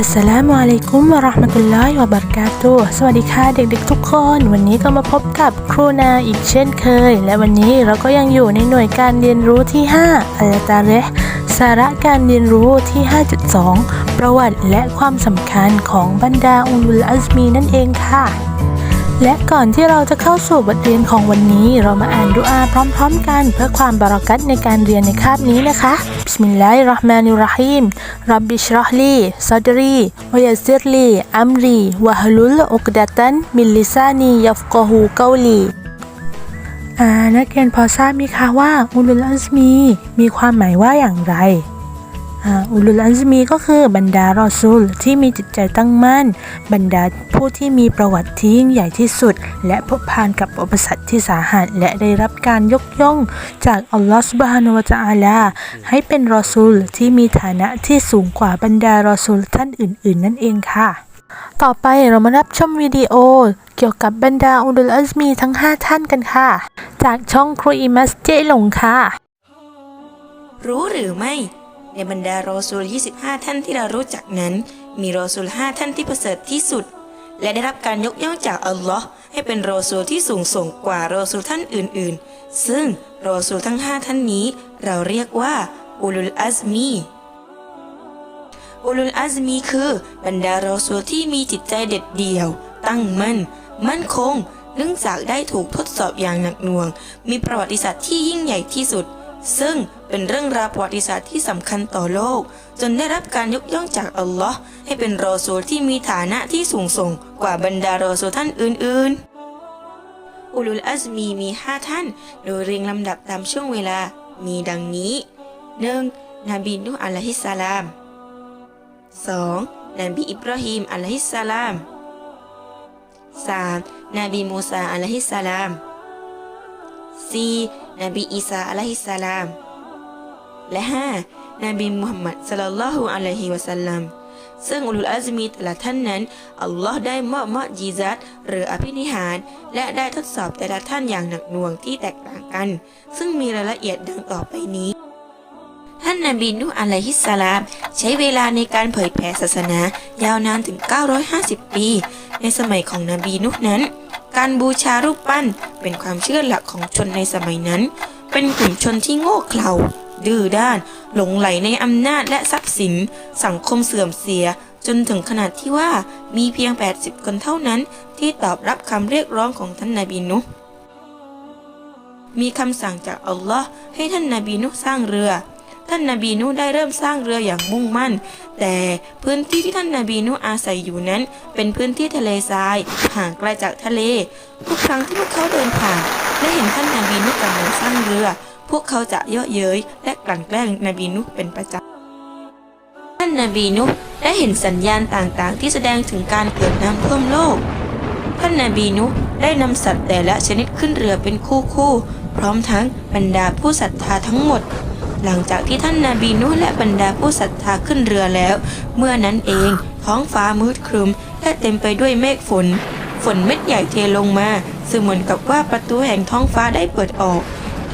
อัสลามุอะลัยกุมวะราะห์มะตุลลอฮิวะบะเราะกาตุสวัสดีค่ะเด็กๆทุกคน วันนี้ก็มาพบกับครูนาอีกเช่นเคย และวันนี้เราก็ยังอยู่ในหน่วยการเรียนรู้ที่ 5อัลตาเรห์สาระการเรียนรู้ที่ 5.2 ประวัติและความสำคัญของบรรดาอุลุลอัซมีนั่นเองค่ะ และก่อนที่เราจะเข้าสู่บทเรียนของวันนี้ เรามาอ่านดุอาพร้อม ๆ กัน เพื่อความบารักัตในการเรียนในคาบนี้นะคะบิสมิลลาฮิรเราะห์มานิรเราะฮีมรับบิชรอฮลีซัดรีวะยัสซิรลีอัมรีวะฮลุลอุกดะตันมิลลิซานียัฟกะฮูเกาลีอ่านักเรียนพอทราบไหมคะว่าอุลุลอัซมี มีความหมายว่าอย่างไร อุลุลอัซมีก็คือบรรดารอซูลที่มีจิตใจตั้งมั่น บรรดาผู้ที่มีประวัติที่ยิ่งใหญ่ที่สุด และพบผ่านกับอุปสรรคที่สาหัสและได้รับการยกย่อง จากอัลลอฮฺสุบฮานุวะตะอาลา ให้เป็นรอซูลที่มีฐานะที่สูงกว่าบรรดารอซูลท่านอื่น ๆ นั่นเองค่ะ ต่อไปเรามารับชมวิดีโอเกี่ยวกับบรรดาอุลุลอัซมีทั้ง 5 ท่านกันค่ะ จากช่องครูอิมัสเจหลงค่ะ รู้หรือไม่ ในบรรดารอซูล 25 ท่านที่เรารู้จักนั้น มีรอซูล 5 ท่านที่ประเสริฐที่สุด และได้รับการยกย่องจากอัลลอฮ์ให้เป็นรอซูลที่สูงส่งกว่ารอซูลท่านอื่น ๆ ซึ่งรอซูลทั้ง 5 ท่านนี้ เราเรียกว่าอุลุลอัซมีอุลุลอัซมีคือบรรดารอซูลที่มีจิตใจเด็ดเดี่ยว ตั้งมั่น มั่นคง เนื่องจากได้ถูกทดสอบอย่างหนักหน่วง มีประวัติศาสตร์ที่ยิ่งใหญ่ที่สุด ซึ่งเป็นเรื่องราวประวัติศาสตร์ที่สำคัญต่อโลก จนได้รับการยกย่องจากอัลลอฮ์ให้เป็นรอซูลที่มีฐานะที่สูงส่งกว่าบรรดารอซูลท่านอื่นๆ อุลุลอัซมีมีห้าท่าน โดยเรียงลำดับตามช่วงเวลามีดังนี้ 1. นบีนุฮ์อะลัยฮิสสลาม 2. นบีอิบราฮิมอะลัยฮิสสลาม 3. นบีมูซาอะลัยฮิสสลาม 4. นบีอีสาอะลัยฮิสสลาม และ 5. นบีมุฮัมมัดสลลัลลอฮุอะลัยฮิวะสัลลัมซึ่งอุลุลอัซมีแต่ละท่านนั้น อัลลอฮ์ได้มอบมอจีซัตหรืออภินิหาร และได้ทดสอบแต่ละท่านอย่างหนักหน่วงที่แตกต่างกัน ซึ่งมีรายละเอียดดังต่อไปนี้ ท่านนบีนุฮ์อะลัยฮิสสลาม ใช้เวลาในการเผยแผ่ศาสนา ยาวนานถึง 950 ปี ในสมัยของนบีนุฮ์นั้น การบูชารูปปั้นเป็นความเชื่อหลักของชนในสมัยนั้น เป็นกลุ่มชนที่โง่เขลาดื้อด้าน หลงไหลในอำนาจและทรัพย์สิน สังคมเสื่อมเสีย จนถึงขนาดที่ว่ามีเพียง 80 คนเท่านั้น ที่ตอบรับคำเรียกร้องของท่านนาบีนุมีคำสั่งจากอัลลอฮ์ให้ท่านนาบีนุสร้างเรือ ท่านนบีนุได้เริ่มสร้างเรืออย่างมุ่งมั่น แต่พื้นที่ที่ท่านนบีนุอาศัยอยู่นั้น เป็นพื้นที่ทะเลทรายห่างไกลจากทะเล ทุกครั้งที่พวกเขาเดินผ่านและเห็นท่านนบีนุกำลังสร้างเรือ พวกเขาจะเยาะเย้ยและกลั่นแกล้งนบีนุเป็นประจำท่านนบีนุได้เห็นสัญญาณต่างๆ ที่แสดงถึงการเกิดน้ำท่วมโลก ท่านนบีนุได้นำสัตว์แต่ละชนิดขึ้นเรือเป็นคู่ๆพร้อมทั้งบรรดาผู้ศรัทธาทั้งหมด หลังจากที่ท่านนาบีนุและบรรดาผู้ศรัทธาขึ้นเรือแล้ว เมื่อนั้นเอง ท้องฟ้ามืดครึม และเต็มไปด้วยเมฆฝน ฝนเม็ดใหญ่เทลงมาซึ่งเหมือนกับว่าประตูแห่งท้องฟ้าได้เปิดออก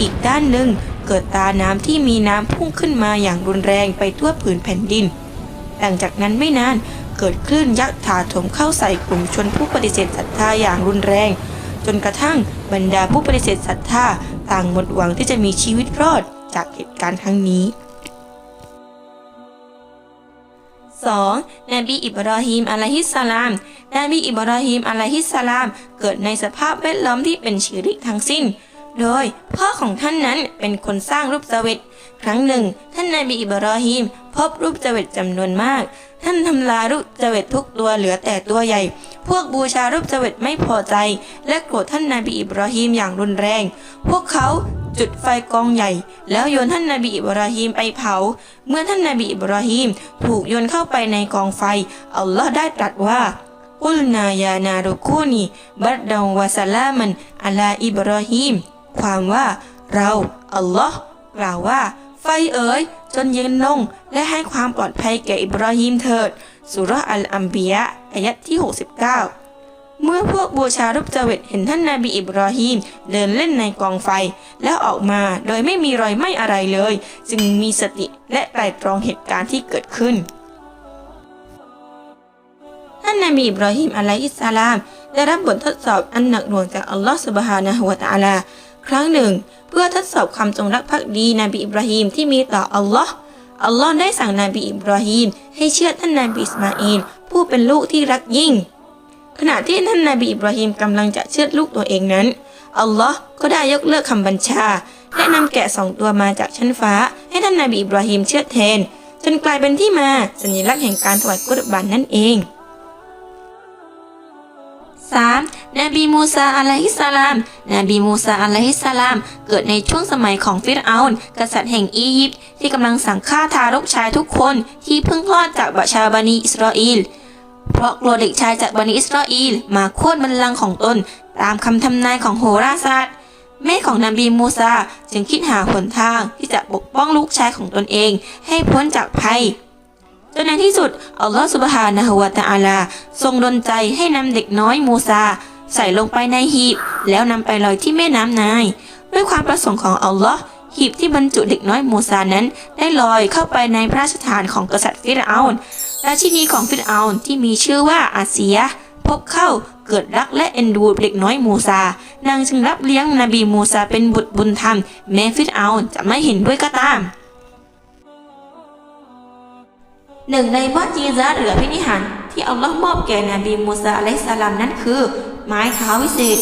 อีกด้านหนึ่งเกิดตาน้ำที่มีน้ำพุ่งขึ้นมาอย่างรุนแรงไปทั่วผืนแผ่นดิน หลังจากนั้นไม่นานเกิดคลื่นยักษ์ถาโถมเข้าใส่กลุ่มชนผู้ปฏิเสธศรัทธาอย่างรุนแรง จนกระทั่งบรรดาผู้ปฏิเสธศรัทธาต่างหมดหวังที่จะมีชีวิตรอด จากเหตุการณ์ครั้งนี้ 2. นบีอิบราฮิมอะลัยฮิสสลาม นบีอิบราฮิมอะลัยฮิสสลาม เกิดในสภาพแวดล้อมที่เป็นชิริกทั้งสิ้น โดยพ่อของท่านนั้นเป็นคนสร้างรูปเจวิตครั้งหนึ่ง ท่านนบีอิบราฮิมพบรูปเจวิตจำนวนมาก ท่านทำลายรูปเจวิตทุกตัวเหลือแต่ตัวใหญ่ พวกบูชารูปเจวิตไม่พอใจ และโกรธท่านนบีอิบราฮิมอย่างรุนแรง พวกเขา จุดไฟกองใหญ่ แล้วโยนท่านนาบีอิบราฮิมไปเผา เมื่อท่านนาบีอิบราฮิมถูกโยนเข้าไปในกองไฟ อัลลอฮ์ได้ตรัสว่าอุลนายานารุคูนีบัดดาววะสลามันอัลาอิบราฮิมความว่าเราอัลลอฮ์กล่าวว่า ไฟเอ๋ยจนเย็นลงและให้ความปลอดภัยแก่อิบราฮิมเถิดสุรอัลอัมบียะอายะที่ 69 เมื่อพวกบูชารูปเจวิตเห็นท่านนาบีอิบราฮิมเดินเล่นในกองไฟ แล้วออกมาโดยไม่มีรอยไหม้อะไรเลย จึงมีสติและไตร่ตรองเหตุการณ์ที่เกิดขึ้น ท่านนบีอิบราฮิมอะลัยฮิสสลาม ได้รับบททดสอบอันหนักหน่วงจากอัลลอฮฺสุบฮานะฮุวะตาลา ครั้งหนึ่ง เพื่อทดสอบความจงรักภักดีนบีอิบราฮิมที่มีต่ออัลลอฮ์อัลลอฮ์ได้สั่งนบีอิบราฮิมให้เชื่อท่านนบีอิสมาอีลผู้เป็นลูกที่รักยิ่ง ขณะที่ท่านนบีอิบราฮิมกำลังจะเชือดลูกตัวเองนั้น อัลลอฮ์ก็ได้ยกเลิกคำบัญชา และนำแกะสองตัวมาจากชั้นฟ้า ให้ท่านนบีอิบราฮิมเชือดแทน จนกลายเป็นที่มาสัญลักษณ์แห่งการถวายกุรบันนั่นเอง 3. นบีมูซาอะลัยฮิสสลาม นบีมูซาอะลัยฮิสสลาม เกิดในช่วงสมัยของฟิรเอาน์กษัตริย์แห่งอียิปต์ที่กำลังสั่งฆ่าทารกชายทุกคนที่เพิ่งคลอดจากบัชาบานีอิสราเอล เพราะกลัวเด็กชายจากบันิอิสราเอลมาโค่นบัลลังก์ของตน ตามคำทำนายของโหราศาสตร์ แม่ของนบีมูซาจึงคิดหาหนทางที่จะปกป้องลูกชายของตนเอง ให้พ้นจากภัยจนในที่สุด อัลลอฮฺสุบฮานะฮุวาตะอาลา ทรงดลใจให้นำเด็กน้อยมูซา ใส่ลงไปในหีบ แล้วนำไปลอยที่แม่น้ำนาย ด้วยความประสงค์ของอัลลอฮ์หีบที่บรรจุเด็กน้อยมูซานั้น ได้ลอยเข้าไปในพระราชฐานของกษัตริย์ฟิรเอาน์ ราชินีของฟิรเอาที่มีชื่อว่าอาเซีย พบเข้าเกิดรักและเอ็นดูเด็กน้อยมูซา นางจึงรับเลี้ยงนบีมูซาเป็นบุตรบุญธรรม แม้ฟิรเอาจะไม่เห็นด้วยก็ตามหนึ่งในมอจีซาตหรือพินิหารที่อัลลอฮ์มอบแก่นบีมูซาอะลัยฮิสลามนั้นคือ ไม้เท้าวิเศษ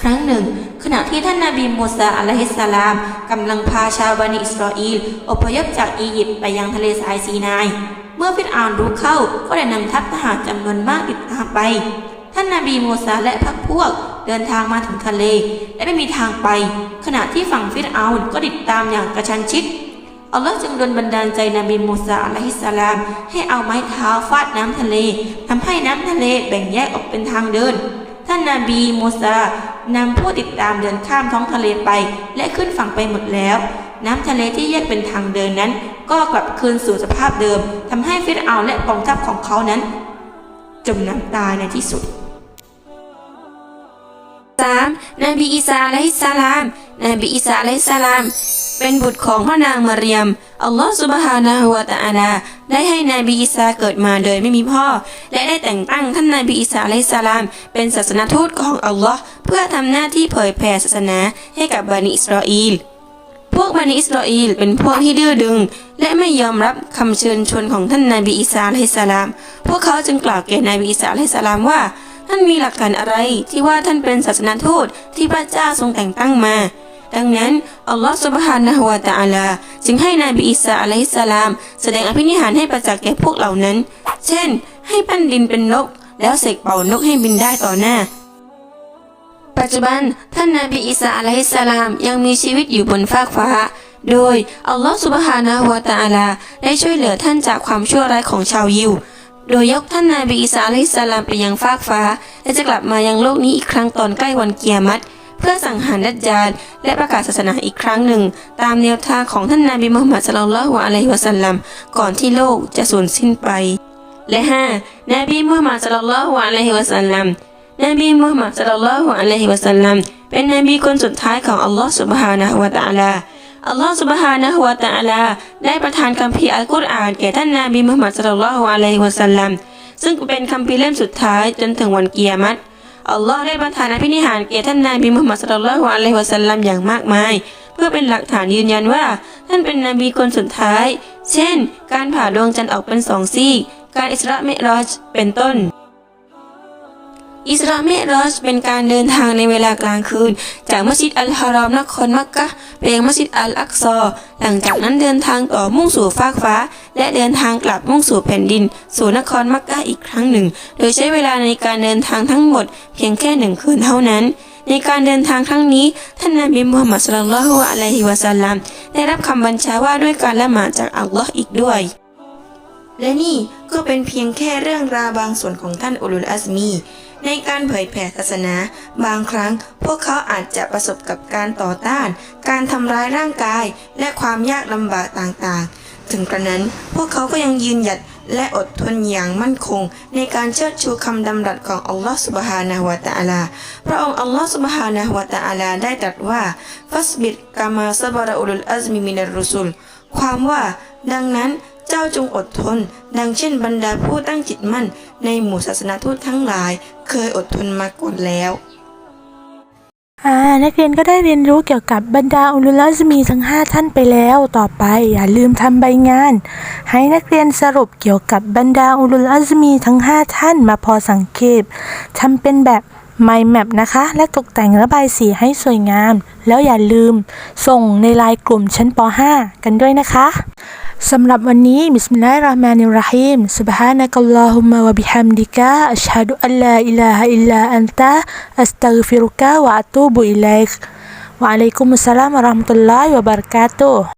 ครั้งหนึ่ง ขณะที่ท่านนาบีมูซาอะลัยฮิสสลามกำลังพาชาวบันิอิสราเอลอพยพจากอียิปต์ไปยังทะเลทรายซีนาย เมื่อฟิรอาน์รู้เข้าก็ได้นำทัพทหารจำนวนมากติดตามไป ท่านนาบีมูซาและพรรคพวกเดินทางมาถึงทะเล และไม่มีทางไป ขณะที่ฝั่งฟิรอาน์ก็ติดตามอย่างกระชันชิดอัลลอฮ์จึงดลบันดาลใจนบีมูซาอะลัยฮิสสลาม ให้เอาไม้เท้าฟาดน้ำทะเลทำให้น้ำทะเลแบ่งแยกออกเป็นทางเดิน ท่านนาบีมูซานำผู้ติดตามเดินข้ามท้องทะเลไป และขึ้นฝั่งไปหมดแล้ว น้ำทะเลที่แยกเป็นทางเดินนั้น ก็กลับคืนสู่สภาพเดิมทำให้ฟิรเอาและกองทัพของเขานั้น จมน้ำตายในที่สุด 3. นบีอีสาอะลัยฮิสลาม นบีอีสาอะลัยฮิสลาม เป็นบุตรของพระนางมารียม อัลลอฮฺสุบฮานะฮุวาตะอาลา ได้ให้นบีอีสาเกิดมาโดยไม่มีพ่อ และได้แต่งตั้งท่านนบีอีสาอะลัยฮิสลาม เป็นศาสนทูตของอัลลอฮ์เพื่อทำหน้าที่เผยแผ่ศาสนาให้กับบันิอิสราเอล พวกบันิอิสราเอลเป็นพวกที่ดื้อดึง และไม่ยอมรับคำเชิญชวนของท่านนบีอีสาอะลัยฮิสลาม พวกเขาจึงกล่าวแก่นบีอีสาอะลัยฮิสลามว่า ท่านมีหลักฐานอะไรที่ว่าท่านเป็นศาสนาทูตที่พระเจ้าทรงแต่งตั้งมา ดังนั้นอัลลอฮฺสุบฮานะฮุวาตะอาลา จึงให้นบีอีสาอะลัยฮิสสลาม แสดงอภินิหารให้ประจักษ์แก่พวกเหล่านั้น เช่น ให้ปั้นดินเป็นนก แล้วเสกเป่านกให้บินได้ต่อหน้า ปัจจุบันท่านนาบีอีสาอะลัยฮิสสลามยังมีชีวิตอยู่บนฟากฟ้า โดยอัลลอฮฺสุบฮานะฮุวาตอาลาได้ช่วยเหลือท่านจากความชั่วร้ายของชาวยิว โดยยกท่านนาบีอีสาอะลัยฮิสสลามไปยังฟากฟ้า และจะกลับมายังโลกนี้อีกครั้งตอนใกล้วันเกียรติเพื่อสั่งหารดัจจาลและประกาศศาสนาอีกครั้งหนึ่ง ตามแนวทางของท่านนาบีมุฮัมมัดศ็อลลัลลอฮุอะลัยฮิวะสัลลัมก่อนที่โลกจะสูญสิ้นไป และ 5. นบีมุฮัมมัดศ็อลลัลลอฮุอะลัยฮิวะสัลลัม นบีมูฮัมมัดสัลลัลลอฮุอะลัยฮิวะสัลลัมเป็นนบีคนสุดท้ายของอัลลอฮ์สุบฮานะฮุวาตาลาอัลลอฮ์สุบฮานะฮุวาตาลได้ประทานคัมภีร์อัลกุรอานแก่ท่านนบีมูฮัมมัดสัลลัลลอฮุอะลัยฮิวะสัลลัมซึ่งเป็นคัมภีร์เล่มสุดท้ายจนถึงวันเกียรติอัลลอฮ์ได้ประทานอภินิหารแก่ท่านนบีมุฮัมมัดสุลลัลฮุอะลัยฮิวะสัลลัมอย่างมากมาย เพื่อเป็นหลักฐานยืนยันว่า ท่านเป็นนบีคนสุดท้าย เช่น การผ่าดวงจันทร์ออกเป็นสองซีก การอิสระเมรอจเป็นต้น อิสราเมรอจเป็นการเดินทางในเวลากลางคืน จากมัสยิดอัลฮารอมนครมักกะไปยังมัสยิดอัลอักซอ หลังจากนั้นเดินทางต่อมุ่งสู่ฟากฟ้า และเดินทางกลับมุ่งสู่แผ่นดิน สู่นครมักกะอีกครั้งหนึ่ง โดยใช้เวลาในการเดินทางทั้งหมด เพียงแค่หนึ่งคืนเท่านั้นในการเดินทางครั้งนี้ ท่านนบีมุฮัมมัดศ็อลลัลลอฮุอะลัยฮิวะสัลลัมได้รับคำบัญชาว่าด้วยการละหมาดจากอัลลอฮ์อีกด้วย และนี่ก็เป็นเพียงแค่เรื่องราวบางส่วนของท่านอุลุลอัซมี ในการเผยแผ่ศาสนา บางครั้งพวกเขาอาจจะประสบกับการต่อต้าน การทำร้ายร่างกาย และความยากลำบากต่างๆ ถึงกระนั้นพวกเขาก็ยังยืนหยัดและอดทนอย่างมั่นคง ในการเชิดชูคำดำรัสของอัลลอฮฺสุบฮานะฮุวาตะอาลา พระองค์อัลลอฮฺสุบฮานะฮุวาตะอาลาได้ตรัสว่า ฟัสบิดกามาซบาระอุลลอัซมีมินัรรุสุล ความว่า ดังนั้น เจ้าจงอดทน ดังเช่นบรรดาผู้ตั้งจิตมั่น ในหมู่ศาสนาทูตทั้งหลาย เคยอดทนมาก่อนแล้วนักเรียนก็ได้เรียนรู้เกี่ยวกับบรรดาอุลุลอาซมีทั้ง 5 ท่านไปแล้ว ต่อไปอย่าลืมทำใบงาน ให้นักเรียนสรุปเกี่ยวกับบรรดาอุลุลอาซมีทั้ง 5 ท่านมาพอสังเกตทำเป็นแบบ mind map นะคะ และตกแต่งระบายสีให้สวยงาม แล้วอย่าลืมส่งในไลน์กลุ่มชั้นป .5 กันด้วยนะคะ สำหรับวันนี้มิสมิลลาฮิรราะห์มานิรราะฮีมซุบฮานะกัลลอฮุมมะวะบิฮัมดิกะอัชฮะดูอัลลาอิลาฮะอิลลาอันตะอัสตัฆฟิรุกะวะอะตูบุอิลัยกวะอะลัยกุมุสสลามวะเราะห์มะตุลลอฮิวะบะเราะกาตุฮ์